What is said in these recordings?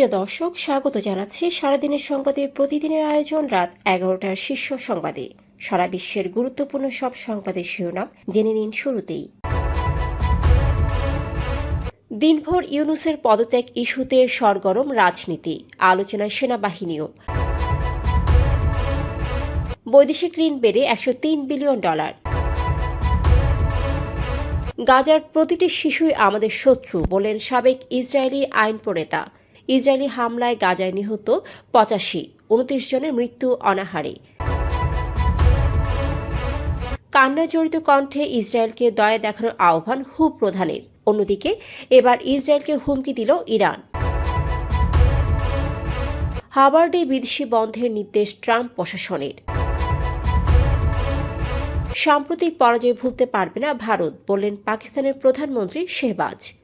প্রিয় দর্শক, স্বাগত জানাচ্ছি সারাদিনের সংবাদে। প্রতিদিনের আয়োজন রাত এগারোটার শীর্ষ সংবাদে। সারা বিশ্বের গুরুত্বপূর্ণ সব সংবাদের শিরোনাম জেনে নিন শুরুতেই। দিনভর ইউনুসের পদত্যাগ ইস্যুতে সরগরম রাজনীতি, আলোচনায় সেনাবাহিনীও। বৈদেশিক ঋণ বেড়ে একশো তিন বিলিয়ন ডলার। গাজার প্রতিটি শিশুই আমাদের শত্রু বলেন সাবেক ইসরায়েলি আইন প্রণেতা ইসরায়েলি হামলায় গাজায় নিহত পঁচাশি, উনত্রিশ জনের মৃত্যু অনাহারে। কান্না জড়িত কণ্ঠে ইসরায়েলকে দয়া দেখানোর আহ্বান হু প্রধানের। অন্যদিকে, এবার ইসরায়েলকে হুমকি দিল ইরান। হাবার্ডে বিদেশি বন্ধের নির্দেশ ট্রাম্প প্রশাসনের। সাম্প্রতিক পরাজয় ভুলতে পারবে না ভারত, বললেন পাকিস্তানের প্রধানমন্ত্রী শেহবাজ।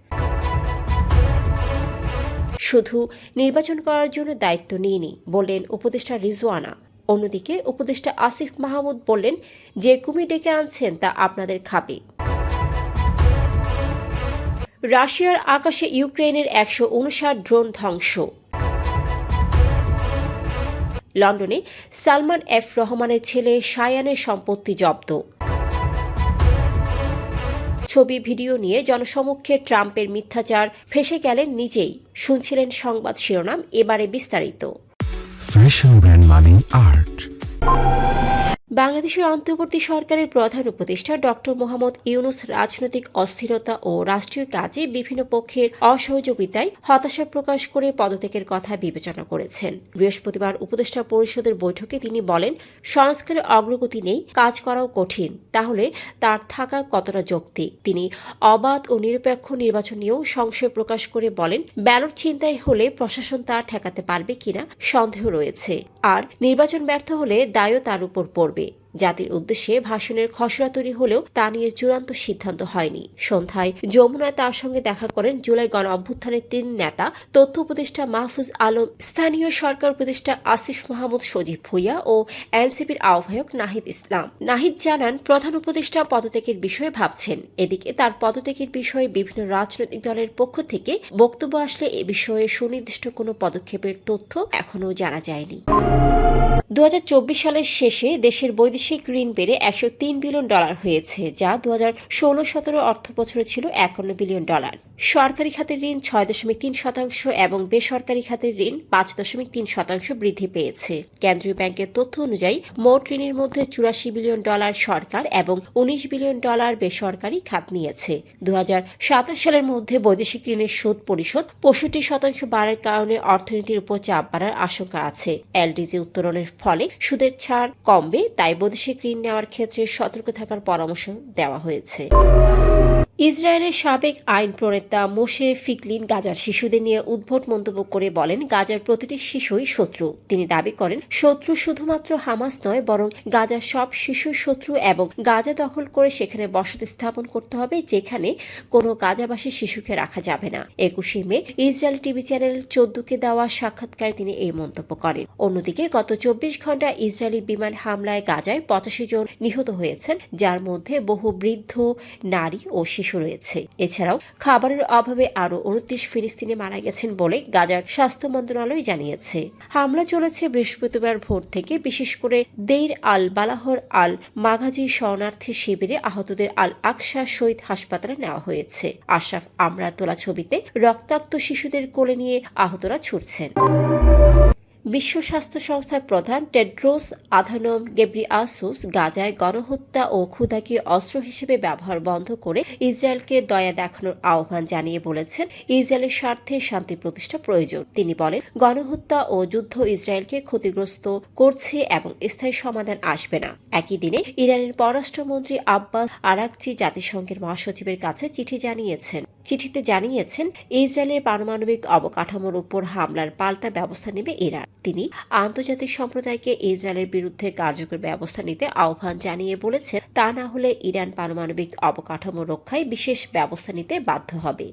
শুধু নির্বাচন করার জন্য দায়িত্ব নিইনি, বললেন উপদেষ্টা রিজওয়ানা। অন্যদিকে উপদেষ্টা আসিফ মাহমুদ বললেন, যে কুমির ডেকে আনছেন তা আপনাদের খাবে। রাশিয়ার আকাশে ইউক্রেনের একশো উনষাট ড্রোন ধ্বংস। লন্ডনে সালমান এফ রহমানের ছেলে শায়ানের সম্পত্তি জব্দ। ছবি, ভিডিও নিয়ে জনসমক্ষে ট্রাম্পের মিথ্যাচার ফেসে গেলেন নিজেই। শুনছিলেন সংবাদ শিরোনাম, এবারে বিস্তারিত। ফ্যাশন ব্র্যান্ড মানে আর্ট বাংলাদেশের অন্তর্বর্তী সরকারের প্রধান উপদেষ্টা ডক্টর মোহাম্মদ ইউনুস রাজনৈতিক অস্থিরতা ও রাষ্ট্রীয় কাজে বিভিন্ন পক্ষের অসহযোগিতায় হতাশা প্রকাশ করে পদত্যাগের কথা বিবেচনা করেছেন। বৃহস্পতিবার উপদেষ্টা পরিষদের বৈঠকে তিনি বলেন, সংস্কারে অগ্রগতি নেই, কাজ করাও কঠিন, তাহলে তার থাকা কতটা যৌক্তিক? তিনি অবাধ ও নিরপেক্ষ নির্বাচন নিয়েও সংশয় প্রকাশ করে বলেন, ব্যালট ছিনতাই হলে প্রশাসন তা ঠেকাতে পারবে কিনা সন্দেহ রয়েছে। আর নির্বাচন ব্যর্থ হলে দায়ও তার উপর পড়বে। জাতির উদ্দেশ্যে ভাষণের খসড়া তৈরি হলেও তা নিয়ে চূড়ান্ত সিদ্ধান্ত হয়নি। সন্ধ্যায় যমুনায় তার সঙ্গে দেখা করেন জুলাই গণ অভ্যুত্থানের তিন নেতা, তথ্য উপদেষ্টা মাহফুজ আলম, স্থানীয় সরকার উপদেষ্টা আসিফ মাহমুদ সজীব ভুইয়া ও এনসিপির আহ্বায়ক নাহিদ ইসলাম। নাহিদ জানান, প্রধান উপদেষ্টা পদত্যাগের বিষয়ে ভাবছেন। এদিকে তার পদত্যাগের বিষয়ে বিভিন্ন রাজনৈতিক দলের পক্ষ থেকে বক্তব্য আসলে এ বিষয়ে সুনির্দিষ্ট কোনো পদক্ষেপের তথ্য এখনও জানা যায়নি। দু হাজার চব্বিশ সালের শেষে দেশের বৈদেশিক ঋণ বেড়ে একশো তিন বিলিয়ন ডলার হয়েছে, যা দু হাজার ষোলো সতেরো অর্থ বছরে ছিল একান্ন বিলিয়ন ডলার। সরকারি খাতের ঋণ ছয় দশমিক তিন শতাংশ এবং বেসরকারি খাতের ঋণ পাঁচ দশমিক তিন শতাংশ বৃদ্ধি পেয়েছে। কেন্দ্রীয় ব্যাংকের তথ্য অনুযায়ী, মোট ঋণের মধ্যে চুরাশি বিলিয়ন ডলার সরকার এবং উনিশ বিলিয়ন ডলার বেসরকারি খাত নিয়েছে। দু হাজার সাতাশ সালের মধ্যে বৈদেশিক ঋণের সুদ পরিশোধ পঁয়ষট্টি শতাংশ বাড়ার কারণে অর্থনীতির উপর চাপ বাড়ার আশঙ্কা আছে। এলডিজি উত্তরণের ফলে সুদের ছাড় কমবে তাই বৈদেশিক ঋণ নেওয়ার ক্ষেত্রে সতর্ক থাকার পরামর্শ দেওয়া হয়েছে। ইসরায়েলের সাবেক আইন প্রণেতা মোশে ফিকলিন গাজার শিশুদের নিয়ে উদ্ভট মন্তব্য করে বলেন, গাজার প্রতিটি শিশুই শত্রু। তিনি দাবি করেন, শত্রু শুধুমাত্র হামাস নয়, বরং গাজার সব শিশু শত্রু এবং গাজা দখল করে সেখানে বসতি স্থাপন করতে হবে, যেখানে কোনো গাজাবাসী শিশুকে রাখা যাবে না। একুশে মে, ইসরায়েল টিভি চ্যানেল চোদ্দকে দেওয়া সাক্ষাৎকারে তিনি এই মন্তব্য করেন। অন্যদিকে, গত চব্বিশ ঘণ্টা ইসরায়েলি বিমান হামলায় গাজায় পঁচাশি জন নিহত হয়েছেন, যার মধ্যে বহু বৃদ্ধ, নারী ও শিশু রয়েছে। এছাড়াও খাবারের অভাবে আরও উনত্রিশ ফিলিস্তিনি মারা গেছেন বলে গাজার স্বাস্থ্য মন্ত্রণালয় জানিয়েছে। হামলা চলেছে বৃহস্পতিবার ভোর থেকে, বিশেষ করে দেইর আল বালাহর আল মাঘাজি শরণার্থী শিবিরে আহতদের আল আকশা শহীদ হাসপাতালে নেওয়া হয়েছে। আশরাফ আমরা তোলা ছবিতে রক্তাক্ত শিশুদের কোলে নিয়ে আহতরা ছুটছেন। বিশ্ব স্বাস্থ্য সংস্থার প্রধান টেড্রোস আধানম গেব্রিয়াসুস গাজায় গণহত্যা ও ক্ষুদাকে অস্ত্র হিসেবে ব্যবহার বন্ধ করে ইসরায়েলকে দয়া দেখানোর আহ্বান জানিয়ে বলেছেন। ইসরায়েলের স্বার্থে শান্তি প্রতিষ্ঠা প্রয়োজন। তিনি বলেন, গণহত্যা ও যুদ্ধ ইসরায়েলকে ক্ষতিগ্রস্ত করছে এবং স্থায়ী সমাধান আসবে না। একই দিনে ইরানের পররাষ্ট্রমন্ত্রী আব্বাস আরাকচি জাতিসংঘের মহাসচিবের কাছে চিঠি জানিয়েছেন। চিঠিতে জানিয়েছেন, ইসরায়েলের পারমাণবিক অবকাঠামোর উপর হামলার পাল্টা ব্যবস্থা নেবে ইরান। তিনি আন্তর্জাতিক সম্প্রদায়কে ইসরায়েলের বিরুদ্ধে কার্যকর ব্যবস্থা নিতে আহ্বান জানিয়ে বলেছেন, তা না হলে ইরান পারমাণবিক অবকাঠামো রক্ষায় বিশেষ ব্যবস্থা নিতে বাধ্য হবে।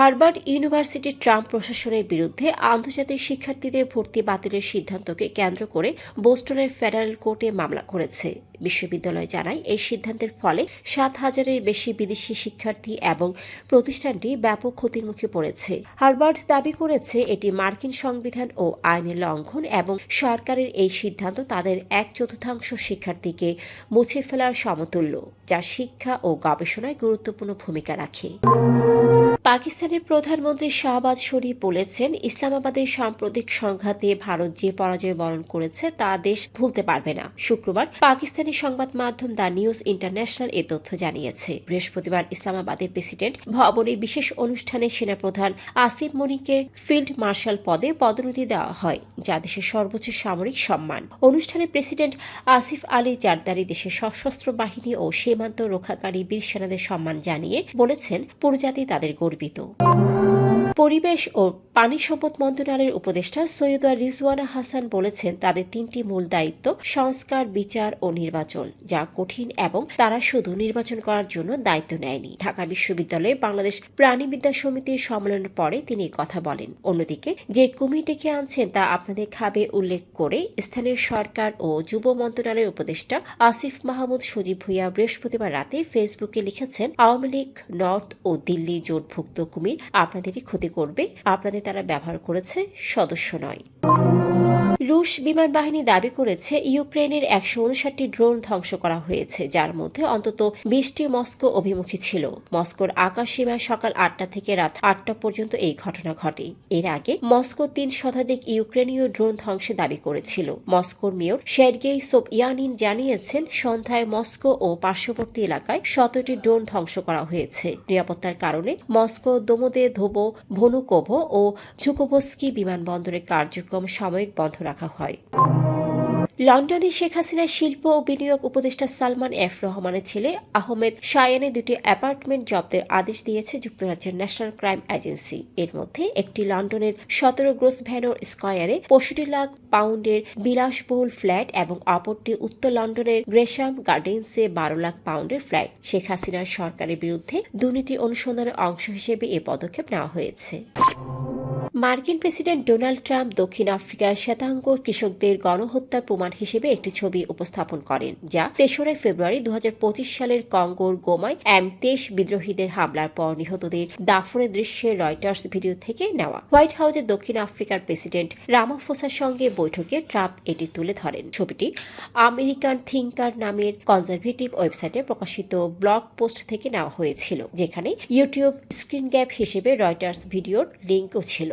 হার্ভার্ড ইউনিভার্সিটি ট্রাম্প প্রশাসনের বিরুদ্ধে আন্তর্জাতিক শিক্ষার্থীদের ভর্তি বাতিলের সিদ্ধান্তকে কেন্দ্র করে বোস্টনের ফেডারেল কোর্টে মামলা করেছে। বিশ্ববিদ্যালয় জানায়, এই সিদ্ধান্তের ফলে সাত হাজারের বেশি বিদেশি শিক্ষার্থী এবং প্রতিষ্ঠানটি ব্যাপক ক্ষতির মুখে পড়েছে। হার্ভার্ড দাবি করেছে, এটি মার্কিন সংবিধান ও আইনের লঙ্ঘন এবং সরকারের এই সিদ্ধান্ত তাদের এক চতুর্থাংশ শিক্ষার্থীকে মুছে ফেলার সমতুল্য, যা শিক্ষা ও গবেষণায় গুরুত্বপূর্ণ ভূমিকা রাখে। পাকিস্তানের প্রধানমন্ত্রী শাহবাজ শরীফ বলেছেন, ইসলামাবাদের সাম্প্রতিক সংঘাতে ভারত যে পরাজয় বরণ করেছে তা দেশ ভুলতে পারবে না। শুক্রবার পাকিস্তানি সংবাদ মাধ্যম দ্য নিউজ ইন্টারন্যাশনাল এ তথ্য জানিয়েছে। বৃহস্পতিবার ইসলামাবাদের প্রেসিডেন্ট ভবনে বিশেষ অনুষ্ঠানে সেনাপ্রধান আসিফ মনিকে ফিল্ড মার্শাল পদে পদোন্নতি দেওয়া হয়, যা দেশের সর্বোচ্চ সামরিক সম্মান। অনুষ্ঠানে প্রেসিডেন্ট আসিফ আলী জারদারি দেশের সশস্ত্র বাহিনী ও সীমান্ত রক্ষাকারী বীর সেনাদের সম্মান জানিয়ে বলেছেন পুরজাতি তাদের গর্বিত। পরিবেশ ও পানি সম্পদ মন্ত্রণালয়ের উপদেষ্টা সৈয়দা রিজওয়ানা হাসান বলেছেন, তাদের তিনটি মূল দায়িত্ব সংস্কার, বিচার ও নির্বাচন, যা কঠিন এবং তারা শুধু নির্বাচন করার জন্য দায়িত্ব নেয়নি। ঢাকা বিশ্ববিদ্যালয়ে বাংলাদেশ প্রাণীবিদ্যা সমিতির সম্মেলনের পরে তিনি কথা বলেন। অন্যদিকে, যে কুমির ডেকে আনছেন তা আপনাদের খাবে উল্লেখ করে স্থানীয় সরকার ও যুব মন্ত্রণালয়ের উপদেষ্টা আসিফ মাহমুদ সজীব ভুইয়া বৃহস্পতিবার রাতে ফেসবুকে লিখেছেন, আওয়ামী লীগ, নর্থ ও দিল্লি জোটভুক্ত কুমির আপনাদেরই ক্ষতি করবে। আপনাদের তারা ব্যবহার করেছে সদস্য নয়। রুশ বিমান বাহিনী দাবি করেছে ইউক্রেনের একশো উনষাটটি ড্রোন ধ্বংস করা হয়েছে, যার মধ্যে অন্তত বিশটি মস্কো অভিমুখী ছিল। মস্কোর আকাশ সীমায় সকাল আটটা থেকে রাত আটটা পর্যন্ত এই ঘটনা ঘটে। এর আগে মস্কো তিন শতাধিক ইউক্রেনীয় ড্রোন ধ্বংসে দাবি করেছিল। মস্কোর মেয়র শেরগেই সোবইয়ানিন জানিয়েছেন, সন্ধ্যায় মস্কো ও পার্শ্ববর্তী এলাকায় শতটি ড্রোন ধ্বংস করা হয়েছে। নিরাপত্তার কারণে মস্কো দোমোদে ধোবো, ভনুকোভো ও ঝুকোভস্কি বিমানবন্দরের কার্যক্রম সাময়িক বন্ধ রাখা হয়। লন্ডনে শেখ হাসিনার শিল্প ও বিনিয়োগ উপদেষ্টা সালমান এফ রহমানের ছেলে আহমেদ শায়ানে দুটি অ্যাপার্টমেন্ট জব্দের আদেশ দিয়েছে যুক্তরাজ্যের ন্যাশনাল ক্রাইম এজেন্সি। এর মধ্যে একটি লন্ডনের সতেরো গ্রোস ভ্যানোর স্কয়ারে পঁয়ষট্টি লাখ পাউন্ডের বিলাসবহুল ফ্ল্যাট এবং অপরটি উত্তর লন্ডনের গ্রেশাম গার্ডেন্সে বারো লাখ পাউন্ডের ফ্ল্যাট। শেখ হাসিনার সরকারের বিরুদ্ধে দুর্নীতি অনুসন্ধানের অংশ হিসেবে এ পদক্ষেপ নেওয়া হয়েছে। মার্কিন প্রেসিডেন্ট ডোনাল্ড ট্রাম্প দক্ষিণ আফ্রিকার শ্বেতাঙ্গ কৃষকদের গণহত্যার প্রমাণ হিসেবে একটি ছবি উপস্থাপন করেন, যা তেসরা ফেব্রুয়ারি দু হাজার পঁচিশ সালের কঙ্গোর গোমায় তেইশ বিদ্রোহীদের হামলার পর নিহতদের দাফনের দৃশ্যের রয়টার্স ভিডিও থেকে নেওয়া। হোয়াইট হাউসে দক্ষিণ আফ্রিকার প্রেসিডেন্ট রামাফোসার সঙ্গে বৈঠকে ট্রাম্প এটি তুলে ধরেন। ছবিটি আমেরিকান থিঙ্কার নামের কনজারভেটিভ ওয়েবসাইটে প্রকাশিত ব্লগ পোস্ট থেকে নেওয়া হয়েছিল, যেখানে ইউটিউব স্ক্রিন গ্যাপ হিসেবে রয়টার্স ভিডিওর লিঙ্কও ছিল।